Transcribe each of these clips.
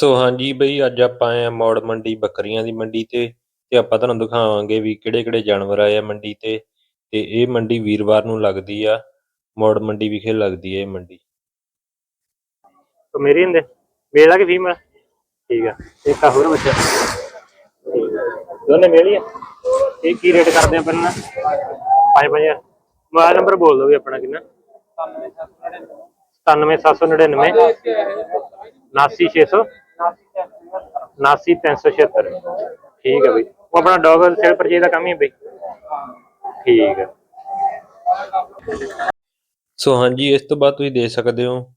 ਸੋ ਹਾਂਜੀ ਬਈ, ਅੱਜ ਆਪਾਂ ਆਏ ਆ ਮੌੜ ਮੰਡੀ, ਬੱਕਰੀਆਂ ਦੀ ਮੰਡੀ ਤੇ ਤੇ ਆਪਾਂ ਤੁਹਾਨੂੰ ਦਿਖਾਵਾਂਗੇ ਵੀ ਕਿਹੜੇ ਕਿਹੜੇ ਜਾਨਵਰ ਆਏ ਆ ਮੰਡੀ ਤੇ ਤੇ ਇਹ ਮੰਡੀ ਵੀਰਵਾਰ ਨੂੰ ਲੱਗਦੀ ਆ, ਮੌੜ ਮੰਡੀ ਵਿਖੇ ਲੱਗਦੀ ਹੈ ਇਹ ਮੰਡੀ। ਤੋ ਮੇਰੀ ਹੁੰਦੇ, ਮੇਲਾ ਕਿ ਫੀਮੇਲ ਠੀਕ ਆ ਤੇ ਇੱਕ ਹੋਰ ਬੱਚਾ ਦੋਨੇ ਮੇਲੀ ਆ। ਇਹ ਕੀ ਰੇਟ ਕਰਦੇ ਆ ਪਹਿਲਾਂ 5000 ਮੋਬਾਈਲ ਨੰਬਰ ਬੋਲ ਦਿਓ ਵੀ ਆਪਣਾ ਕਿੰਨਾ? 97799 99799 79376 ਠੀਕ ਹੈ ਬਈ। ਉਹ ਆਪਣਾ ਡੌਗ ਸੇਲ ਪਰਚੇਜ਼ ਦਾ ਕੰਮ ਹੀ ਬਈ। ਠੀਕ ਹੈ। ਸੋ ਹਾਂਜੀ, ਇਸ ਤੋਂ ਬਾਅਦ ਤੁਸੀਂ ਦੇਖ ਸਕਦੇ ਹੋ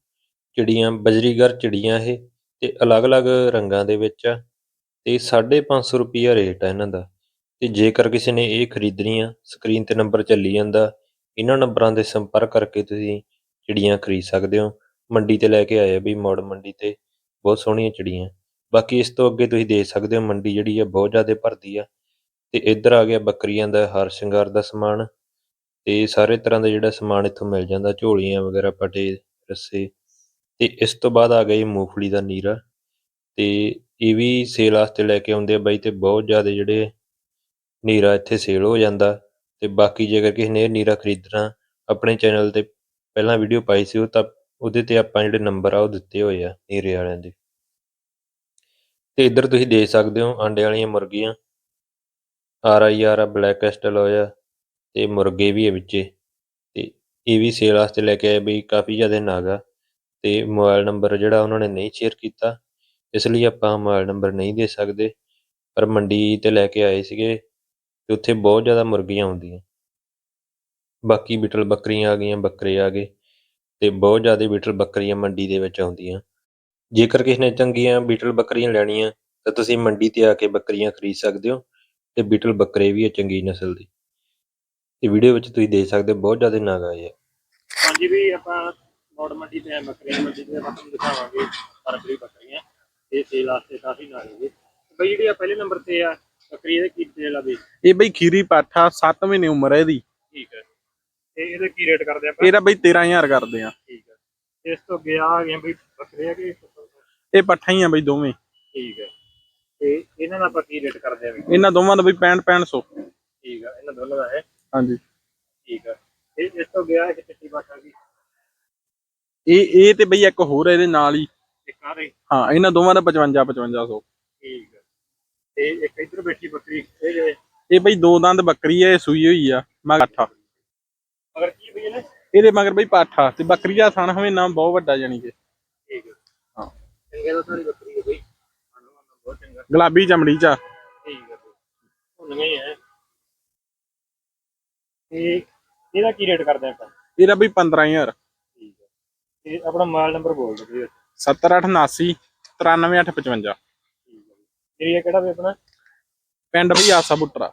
ਚਿੜੀਆਂ, ਬਜਰੀਗਰ ਚਿੜੀਆਂ ਇਹ ਤੇ ਅਲੱਗ-ਅਲੱਗ ਰੰਗਾਂ ਦੇ ਵਿੱਚ ਆ ਤੇ 550 ਰੁਪਿਆ ਰੇਟ ਆ ਇਹਨਾਂ ਦਾ। ਤੇ ਜੇਕਰ ਕਿਸੇ ਨੇ ਇਹ ਖਰੀਦਣੀ ਆ ਸਕਰੀਨ ਤੇ ਨੰਬਰ ਚੱਲੀ ਜਾਂਦਾ, ਇਹਨਾਂ ਨੰਬਰਾਂ ਦੇ ਸੰਪਰਕ ਕਰਕੇ ਤੁਸੀਂ ਚਿੜੀਆਂ ਖਰੀਦ ਸਕਦੇ ਹੋ। ਮੰਡੀ ਤੇ ਲੈ ਕੇ ਆਏ ਆ ਵੀ ਮੋੜ ਮੰਡੀ ਤੇ। ਬਹੁਤ ਸੋਹਣੀਆਂ ਚਿੜੀਆਂ। ਬਾਕੀ ਇਸ ਤੋਂ ਅੱਗੇ ਤੁਸੀਂ ਦੇਖ ਸਕਦੇ ਹੋ ਮੰਡੀ ਜਿਹੜੀ ਆ, ਬਹੁਤ ਜ਼ਿਆਦਾ ਭਰਦੀ ਆ। ਤੇ ਇੱਧਰ ਆ ਗਿਆ ਬੱਕਰੀਆਂ ਦਾ, ਹਾਰ ਸ਼ਿੰਗਾਰ ਦਾ ਸਮਾਨ। ਤੇ ਸਾਰੇ ਤਰ੍ਹਾਂ ਦਾ ਜਿਹੜਾ ਸਮਾਨ ਇੱਥੋਂ ਮਿਲ ਜਾਂਦਾ, ਝੋਲੀਆਂ ਵਗੈਰਾ, ਪਟੇ, ਰੱਸੇ। ਤੇ ਇਸ ਤੋਂ ਬਾਅਦ ਆ ਗਈ ਮੂੰਗਫਲੀ ਦਾ ਨੀਰਾ। ਤੇ ਇਹ ਵੀ ਸੇਲ ਵਾਸਤੇ ਲੈ ਕੇ ਆਉਂਦੇ ਆ ਬਾਈ ਤੇ ਬਹੁਤ ਜ਼ਿਆਦਾ ਜਿਹੜੇ ਨੀਰਾ ਇੱਥੇ ਸੇਲ ਹੋ ਜਾਂਦਾ। ਤੇ ਬਾਕੀ ਜੇਕਰ ਕਿਸੇ ਨੇ ਨੀਰਾ ਖਰੀਦਣਾ, ਆਪਣੇ ਚੈਨਲ ਤੇ ਪਹਿਲਾਂ ਵੀਡੀਓ ਪਾਈ ਸੀ, ਉਹ ਤਾਂ ਉਹਦੇ ਤੇ ਆਪਾਂ ਜਿਹੜੇ ਨੰਬਰ ਆ, ਉਹ ਦਿੱਤੇ ਹੋਏ ਆ ਨੀਰੇ ਵਾਲਿਆਂ ਦੇ। ਤੇ ਇੱਧਰ ਤੁਸੀਂ ਦੇਖ ਸਕਦੇ ਹੋ ਆਂਡੇ ਵਾਲੀਆਂ ਮੁਰਗੀਆਂ। ਆਰ ਆਈ ਆਰ ਆ ਬਲੈਕ ਕੈਸਟਲ ਹੋਇਆ ਤੇ ਮੁਰਗੇ ਵੀ ਹੈ ਵਿੱਚੇ। ਤੇ ਇਹ ਵੀ ਸੇਲ ਵਾਸਤੇ ਲੈ ਕੇ ਆਏ ਬਈ, ਕਾਫੀ ਜ਼ਿਆਦਾ ਨਗ ਆ। ਤੇ ਮੋਬਾਈਲ ਨੰਬਰ ਜਿਹੜਾ ਉਹਨਾਂ ਨੇ ਨਹੀਂ ਸ਼ੇਅਰ ਕੀਤਾ, ਇਸ ਲਈ ਆਪਾਂ ਮੋਬਾਈਲ ਨੰਬਰ ਨਹੀਂ ਦੇ ਸਕਦੇ। ਪਰ ਮੰਡੀ ਤੇ ਲੈ ਕੇ ਆਏ ਸੀਗੇ ਤੇ ਉੱਥੇ ਬਹੁਤ ਜ਼ਿਆਦਾ ਮੁਰਗੀਆਂ ਆਉਂਦੀਆਂ। ਬਾਕੀ ਬਿਟਲ ਬੱਕਰੀਆਂ ਆ ਗਈਆਂ, ਬੱਕਰੇ ਆ ਗਏ। ਤੇ ਬਹੁਤ ਜ਼ਿਆਦਾ ਬਿਟਲ ਬੱਕਰੀਆਂ ਮੰਡੀ ਦੇ ਵਿੱਚ ਆਉਂਦੀਆਂ। ਜੇਕਰ ਕਿਸੇ ਨੇ ਚੰਗੀਆਂ ਬਿਟਲ ਬੱਕਰੀਆਂ ਲੈਣੀਆਂ ਤਾਂ ਤੁਸੀਂ ਮੰਡੀ ਤੇ ਆ ਕੇ ਬੱਕਰੀਆਂ ਖਰੀਦ ਸਕਦੇ ਹੋ ਤੇ ਬਿਟਲ ਬੱਕਰੇ ਵੀ ਆ ਚੰਗੀ ਨਸਲ ਦੇ। ਇਹ ਵੀਡੀਓ ਵਿੱਚ ਤੁਸੀਂ ਦੇਖ ਸਕਦੇ ਹੋ ਬਹੁਤ ਜ਼ਿਆਦਾ ਨਗ ਆਏ ਆ। ਹਾਂਜੀ ਵੀ ਆਪਾਂ ਮੋੜ ਮੰਡੀ ਤੇ ਬੱਕਰੀਆਂ ਮੰਡੀ ਤੇ ਆਪਾਂ ਦਿਖਾਵਾਂਗੇ ਫਰਵਰੀ ਬੱਕਰੀਆਂ। ਇਹ ਸੇਲ ਵਾਸਤੇ ਕਾਫੀ ਨਾਲ ਜੀ ਬਈ ਜਿਹੜੀ ਆ ਪਹਿਲੇ ਨੰਬਰ ਤੇ ਆ ਬੱਕਰੀ ਇਹਦੇ ਕੀ ਸੇਲ ਆ ਬਈ? ਇਹ ਬਈ ਖੀਰੀ ਪਾਠਾ 7 ਮਹੀਨੇ ਉਮਰ ਹੈ ਇਹਦੀ। ਠੀਕ ਹੈ ਤੇ ਇਹਦੇ ਕੀ ਰੇਟ ਕਰਦੇ ਆਪਾਂ? ਇਹਦਾ ਬਈ 13000 ਕਰਦੇ ਆ। ਠੀਕ ਹੈ ਇਸ ਤੋਂ ਗਿਆ ਆ ਗਏ ਬਈ ਬੱਕਰੇ ਆ ਕਿ ਇਹ ਪੱਠਾ ਹੀ ਆ ਬਈ ਦੋਵੇਂ। ਠੀਕ ਹੈ। ਤੇ ਇਹਨਾਂ ਦਾ ਆਪਾਂ ਕੀ ਰੇਟ ਕਰਦੇ ਆ ਬਈ ਇਹਨਾਂ ਦੋਵਾਂ ਦਾ ਬਈ 65 6500 ਠੀਕ ਹੈ ਇਹਨਾਂ ਦੋਨਾਂ ਦਾ ਹੈ। ਹਾਂਜੀ। ਠੀਕ ਹੈ ਇਹ ਇਸ ਤੋਂ ਗਿਆ ਇਹ ਚਿੱਟੀ ਬਾਟਾ ਦੀ ਇਹ ਇਹ ਤੇ ਬਈ ਇੱਕ ਹੋਰ ਇਹਦੇ ਨਾਲ ਹੀ। ਇੱਕ ਆ ਰਹੀ ਹਾਂ ਇਹਨਾਂ ਦੋਵਾਂ ਦਾ 55 5500 ਠੀਕ ਹੈ ਤੇ ਇੱਕ ਇੱਧਰ ਬੈਠੀ ਬੱਕਰੀ ਇਹ ਜਿਹੜੇ ਇਹ ਬਈ ਦੋ ਦੰਦ ਬੱਕਰੀ ਹੈ ਇਹ ਸੂਈ ਹੋਈ ਆ ਮਗਾਠਾ ਅਗਰ ਕੀ ਬਈ ਨੇ ਇਹਦੇ ਮਗਰ ਬਈ ਪਾਠਾ ਤੇ ਬੱਕਰੀ ਦਾ ਥਣ ਹਵੇਂ ਨਾ ਬਹੁਤ ਵੱਡਾ ਜਾਣੀ ਕਿ। ਚੰਗੇ ਦਾ ਸਾਰੀ ਬੱਕਰੀ ਹੈ ਬਈ। ਬਹੁਤ ਚੰਗਾ ਗੁਲਾਬੀ ਚਮੜੀ ਚ ਆ। ਠੀਕ ਹੈ ਹੁਣ ਨਹੀਂ ਹੈ ਤੇ ਇਹਦਾ ਕੀ ਰੇਟ ਕਰਦੇ ਆਪਾਂ? ਇਹਦਾ ਬਈ 15000 ਠੀਕ ਹੈ ਤੇ ਆਪਣਾ ਮੋਬਾਈਲ ਨੰਬਰ ਬੋਲ ਦਿਓ ਜੀ। 7879 93855 ਠੀਕ ਹੈ ਏਰੀਆ ਕਿਹੜਾ ਵੀ ਆਪਣਾ? ਪਿੰਡ ਬਈ ਆਸਾ ਬੁੱਟਰਾ।